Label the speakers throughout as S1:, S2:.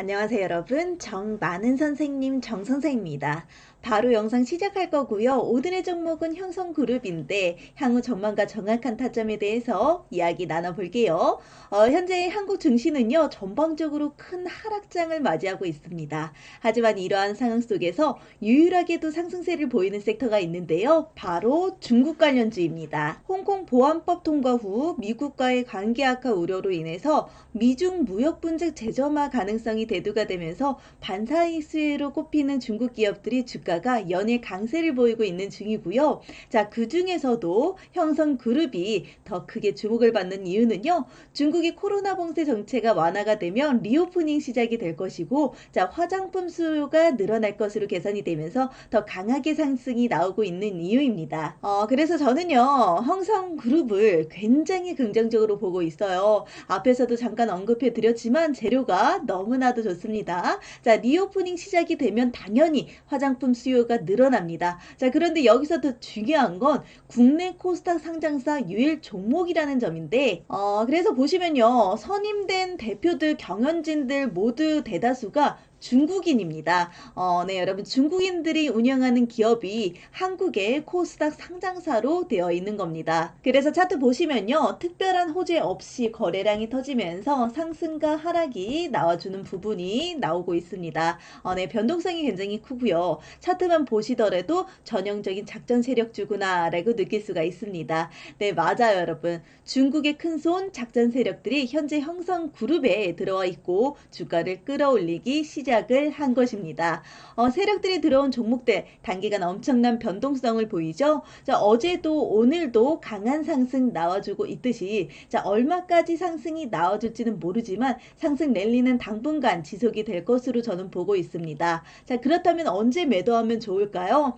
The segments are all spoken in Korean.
S1: 안녕하세요 여러분. 정많은 선생님 정선생입니다. 바로 영상 시작할 거고요. 오늘의 종목은 형성그룹인데 향후 전망과 정확한 타점에 대해서 이야기 나눠볼게요. 어, 현재 한국 증시는요 전방적으로 큰 하락장을 맞이하고 있습니다. 하지만 이러한 상황 속에서 유일하게도 상승세를 보이는 섹터가 있는데요. 바로 중국 관련주입니다. 홍콩 보안법 통과 후 미국과의 관계 악화 우려로 인해서 미중 무역 분쟁 재점화 가능성이 대두가 되면서 반사이익 수혜로 꼽히는 중국 기업들이 주가가 연일 강세를 보이고 있는 중이고요. 자, 그 중에서도 형성그룹이 더 크게 주목을 받는 이유는요. 중국이 코로나 봉쇄 정체가 완화가 되면 리오프닝 시작이 될 것이고, 자, 화장품 수요가 늘어날 것으로 계산이 되면서 더 강하게 상승이 나오고 있는 이유입니다. 어, 그래서 저는요, 형성그룹을 굉장히 긍정적으로 보고 있어요. 앞에서도 잠깐 언급해 드렸지만 재료가 너무나도 좋습니다. 자, 리오프닝 시작이 되면 당연히 화장품 수요가 늘어납니다. 자, 그런데 여기서 더 중요한 건 국내 코스닥 상장사 유일 종목이라는 점인데, 어, 그래서 보시면요. 선임된 대표들, 경영진들 모두 대다수가 중국인입니다. 어, 네, 여러분 중국인들이 운영하는 기업이 한국의 코스닥 상장사로 되어 있는 겁니다. 그래서 차트 보시면요. 특별한 호재 없이 거래량이 터지면서 상승과 하락이 나와주는 부분이 나오고 있습니다. 어, 네, 변동성이 굉장히 크고요. 차트만 보시더라도 전형적인 작전 세력 주구나 라고 느낄 수가 있습니다. 네, 맞아요, 여러분. 중국의 큰손 작전 세력들이 현재 형성 그룹에 들어와 있고 주가를 끌어올리기 시작 시작을 한 것입니다. 어, 세력들이 들어온 종목들 단기간 엄청난 변동성을 보이죠. 자, 어제도 오늘도 강한 상승 나와주고 있듯이 자, 얼마까지 상승이 나와줄지는 모르지만 상승 랠리는 당분간 지속이 될 것으로 저는 보고 있습니다. 자, 그렇다면 언제 매도하면 좋을까요?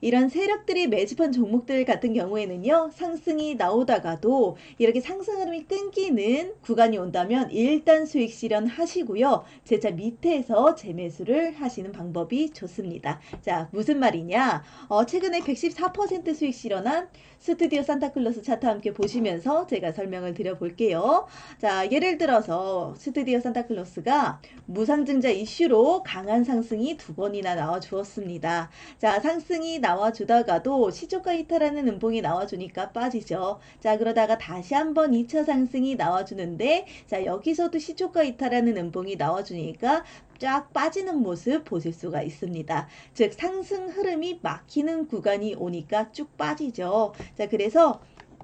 S1: 이런 세력들이 매집한 종목들 같은 경우에는요, 상승이 나오다가도 이렇게 상승 흐름이 끊기는 구간이 온다면 일단 수익 실현하시고요. 제자 밑에서 재매수를 하시는 방법이 좋습니다. 자, 무슨 말이냐? 어, 최근에 114% 수익 실현한 스튜디오 산타클로스 차트 함께 보시면서 제가 설명을 드려볼게요. 자, 예를 들어서 스튜디오 산타클로스가 무상증자 이슈로 강한 상승이 두 번이나 나와 주었습니다. 자, 상승이 나와 주다가도 시초가 이탈하는 음봉이 나와 주니까 빠지죠. 자, 그러다가 다시 한번 2차 상승이 나와 주는데 자, 여기서도 시초가 이탈하는 음봉이 나와 주니까 쫙 빠지는 모습 보실 수가 있습니다. 즉 상승 흐름이 막히는 구간이 오니까 쭉 빠지죠. 자, 그래서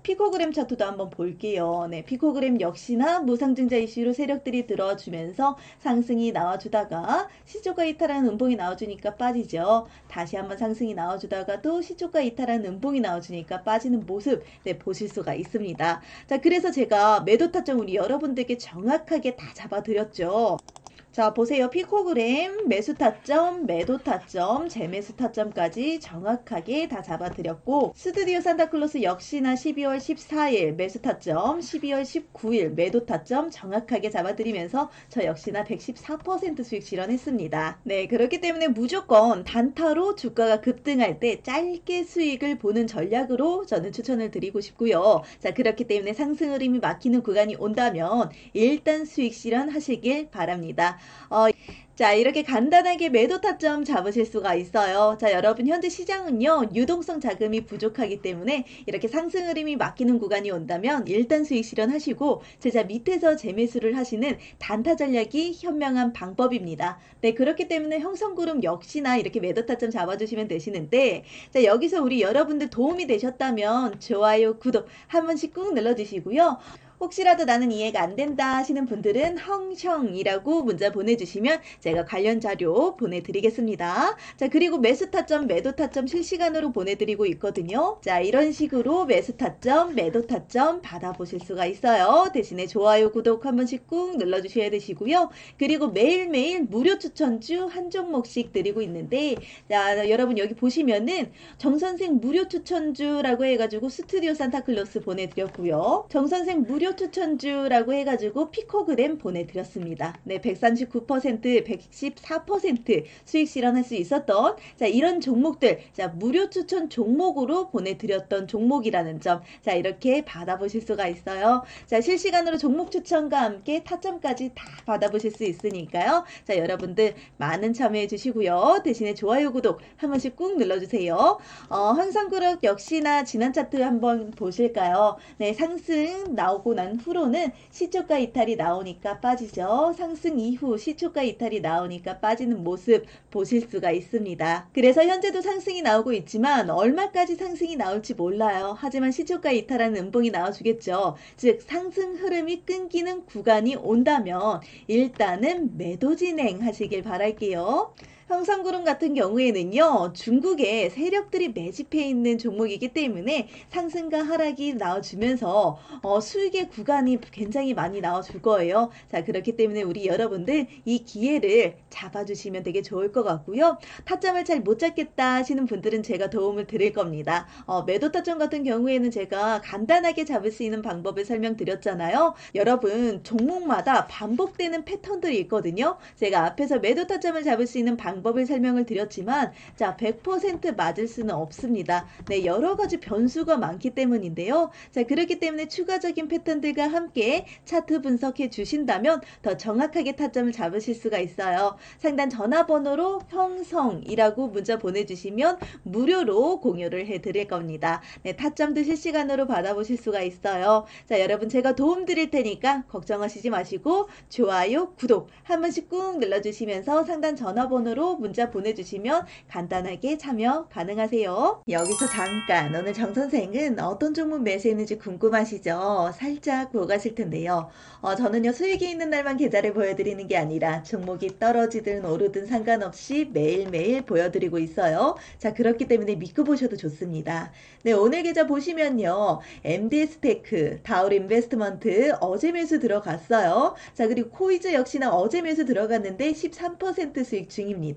S1: 피코그램 차트도 한번 볼게요. 네, 피코그램 역시나 무상증자 이슈로 세력들이 들어주면서 상승이 나와주다가 시초가 이탈하는 음봉이 나와주니까 빠지죠. 다시 한번 상승이 나와주다가도 시초가 이탈하는 음봉이 나와주니까 빠지는 모습 네, 보실 수가 있습니다. 자, 그래서 제가 매도 타점 우리 여러분들께 정확하게 다 잡아드렸죠. 자, 보세요. 피코그램, 매수 타점, 매도 타점, 재매수 타점까지 정확하게 다 잡아드렸고, 스튜디오 산타클로스 역시나 12월 14일 매수 타점, 12월 19일 매도 타점 정확하게 잡아드리면서 저 역시나 114% 수익 실현했습니다. 네, 그렇기 때문에 무조건 단타로 주가가 급등할 때 짧게 수익을 보는 전략으로 저는 추천을 드리고 싶고요. 자, 그렇기 때문에 상승 흐름이 막히는 구간이 온다면 일단 수익 실현하시길 바랍니다. 어, 자, 이렇게 간단하게 매도 타점 잡으실 수가 있어요. 자, 여러분, 현재 시장은요, 유동성 자금이 부족하기 때문에 이렇게 상승 흐름이 막히는 구간이 온다면 일단 수익 실현하시고, 제자 밑에서 재매수를 하시는 단타 전략이 현명한 방법입니다. 네, 그렇기 때문에 형성그룹 역시나 이렇게 매도 타점 잡아주시면 되시는데, 자, 여기서 우리 여러분들 도움이 되셨다면 좋아요, 구독 한 번씩 꾹 눌러주시고요. 혹시라도 나는 이해가 안 된다 하시는 분들은 헝형이라고 문자 보내주시면 제가 관련 자료 보내드리겠습니다. 자, 그리고 매수 타점, 매도 타점 실시간으로 보내드리고 있거든요. 자, 이런 식으로 매수 타점, 매도 타점 받아보실 수가 있어요. 대신에 좋아요, 구독 한 번씩 꾹 눌러주셔야 되시고요. 그리고 매일매일 무료 추천주 한 종목씩 드리고 있는데, 자, 여러분 여기 보시면은 정선생 무료 추천주라고 해가지고 스튜디오 산타클로스 보내드렸고요. 정선생 무료 무료 추천주라고 해가지고 피코그램 보내드렸습니다. 네, 139%, 114% 수익 실현할 수 있었던 자 이런 종목들 자 무료 추천 종목으로 보내드렸던 종목이라는 점 자 이렇게 받아보실 수가 있어요. 자 실시간으로 종목 추천과 함께 타점까지 다 받아보실 수 있으니까요. 자 여러분들 많은 참여해 주시고요. 대신에 좋아요 구독 한 번씩 꾹 눌러주세요. 어, 황상그룹 역시나 지난 차트 한번 보실까요? 네 상승 나오고 난 후로는 시초가 이탈이 나오니까 빠지죠. 상승 이후 시초가 이탈이 나오니까 빠지는 모습 보실 수가 있습니다. 그래서 현재도 상승이 나오고 있지만 얼마까지 상승이 나올지 몰라요. 하지만 시초가 이탈하는 음봉이 나와주겠죠. 즉 상승 흐름이 끊기는 구간이 온다면 일단은 매도 진행하시길 바랄게요. 형상그룹 같은 경우에는요, 중국의 세력들이 매집해 있는 종목이기 때문에 상승과 하락이 나와주면서 어, 수익의 구간이 굉장히 많이 나와줄 거예요. 자, 그렇기 때문에 우리 여러분들 이 기회를 잡아주시면 되게 좋을 것 같고요. 타점을 잘 못 잡겠다 하시는 분들은 제가 도움을 드릴 겁니다. 어, 매도 타점 같은 경우에는 제가 간단하게 잡을 수 있는 방법을 설명드렸잖아요. 여러분, 종목마다 반복되는 패턴들이 있거든요. 제가 앞에서 매도 타점을 잡을 수 있는 방법 을 설명을 드렸지만, 자, 100% 맞을 수는 없습니다. 네, 여러 가지 변수가 많기 때문인데요. 자, 그렇기 때문에 추가적인 패턴들과 함께 차트 분석해 주신다면 더 정확하게 타점을 잡으실 수가 있어요. 상단 전화번호로 형성이라고 문자 보내주시면 무료로 공유를 해드릴 겁니다. 네, 타점도 실시간으로 받아보실 수가 있어요. 자, 여러분 제가 도움 드릴 테니까 걱정하시지 마시고 좋아요, 구독 한 번씩 꾹 눌러주시면서 상단 전화번호로 문자 보내주시면 간단하게 참여 가능하세요. 여기서 잠깐 오늘 정 선생은 어떤 종목 매수했는지 궁금하시죠? 살짝 보고 가실 텐데요. 어, 저는요 수익이 있는 날만 계좌를 보여드리는 게 아니라 종목이 떨어지든 오르든 상관없이 매일매일 보여드리고 있어요. 자 그렇기 때문에 믿고 보셔도 좋습니다. 네 오늘 계좌 보시면요 MDS 테크, 다울 인베스트먼트 어제 매수 들어갔어요. 자 그리고 코이즈 역시나 어제 매수 들어갔는데 13% 수익 중입니다.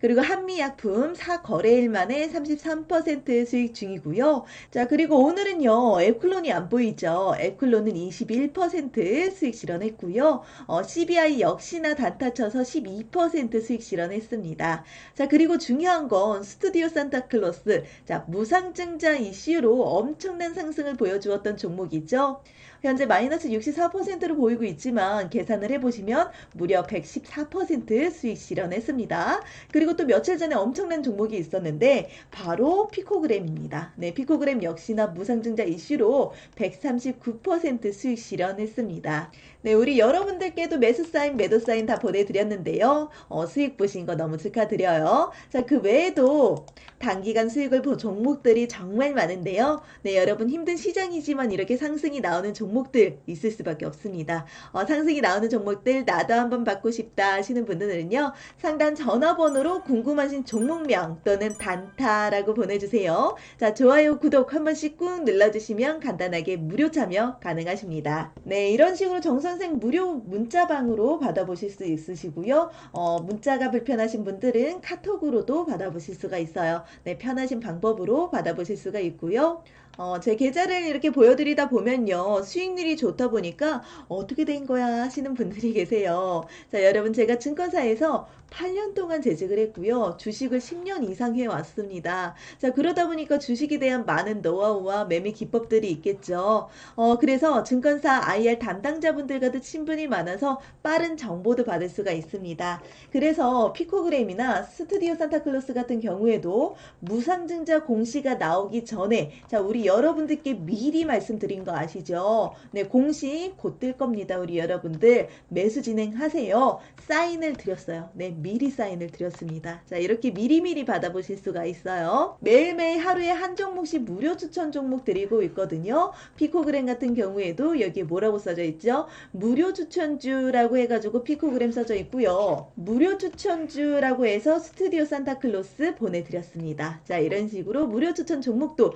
S1: 그리고 한미약품 4거래일 만에 33% 수익 중이고요. 자, 그리고 오늘은요, 에클론이 안 보이죠? 에클론은 21% 수익 실현했고요. 어, CBI 역시나 단타 쳐서 12% 수익 실현했습니다. 자, 그리고 중요한 건 스튜디오 산타클로스. 자, 무상증자 이슈로 엄청난 상승을 보여주었던 종목이죠. 현재 마이너스 64%로 보이고 있지만 계산을 해보시면 무려 114% 수익 실현했습니다. 그리고 또 며칠 전에 엄청난 종목이 있었는데 바로 피코그램입니다. 네, 피코그램 역시나 무상증자 이슈로 139% 수익 실현했습니다. 네, 우리 여러분들께도 매수 사인, 매도 사인 다 보내드렸는데요. 어, 수익 보신 거 너무 축하드려요. 자, 그 외에도 단기간 수익을 본 종목들이 정말 많은데요. 네, 여러분 힘든 시장이지만 이렇게 상승이 나오는 종목 들 있을 수밖에 없습니다. 어, 상승이 나오는 종목들 나도 한번 받고 싶다 하시는 분들은요. 상단 전화번호로 궁금하신 종목명 또는 단타라고 보내주세요. 자, 좋아요, 구독 한 번씩 꾹 눌러주시면 간단하게 무료 참여 가능하십니다. 네, 이런 식으로 정선생 무료 문자방으로 받아보실 수 있으시고요. 어, 문자가 불편하신 분들은 카톡으로도 받아보실 수가 있어요. 네, 편하신 방법으로 받아보실 수가 있고요. 어, 제 계좌를 이렇게 보여드리다 보면요. 수익률이 좋다 보니까 어떻게 된 거야 하시는 분들이 계세요. 자, 여러분 제가 증권사에서 8년 동안 재직을 했고요. 주식을 10년 이상 해왔습니다. 자, 그러다 보니까 주식에 대한 많은 노하우와 매매 기법들이 있겠죠. 어, 그래서 증권사 IR 담당자분들과도 친분이 많아서 빠른 정보도 받을 수가 있습니다. 그래서 피코그램이나 스튜디오 산타클로스 같은 경우에도 무상증자 공시가 나오기 전에 자, 우리 여러분들께 미리 말씀드린 거 아시죠? 네, 공시 곧 뜰 겁니다. 우리 여러분들 매수 진행하세요. 사인을 드렸어요. 네, 미리 사인을 드렸습니다. 자, 이렇게 미리미리 받아보실 수가 있어요. 매일매일 하루에 한 종목씩 무료 추천 종목 드리고 있거든요. 피코그램 같은 경우에도 여기 뭐라고 써져 있죠? 무료 추천주라고 해가지고 피코그램 써져 있고요. 무료 추천주라고 해서 스튜디오 산타클로스 보내드렸습니다. 자, 이런 식으로 무료 추천 종목도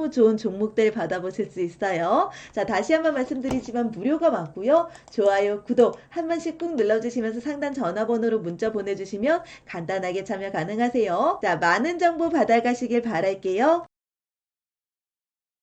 S1: 너무너무 좋은 종목들 받아보실 수 있어요. 자, 다시 한번 말씀드리지만 무료가 맞고요. 좋아요, 구독 한 번씩 꾹 눌러주시면서 상단 전화번호로 문자 보내주시면 간단하게 참여 가능하세요. 자, 많은 정보 받아가시길 바랄게요.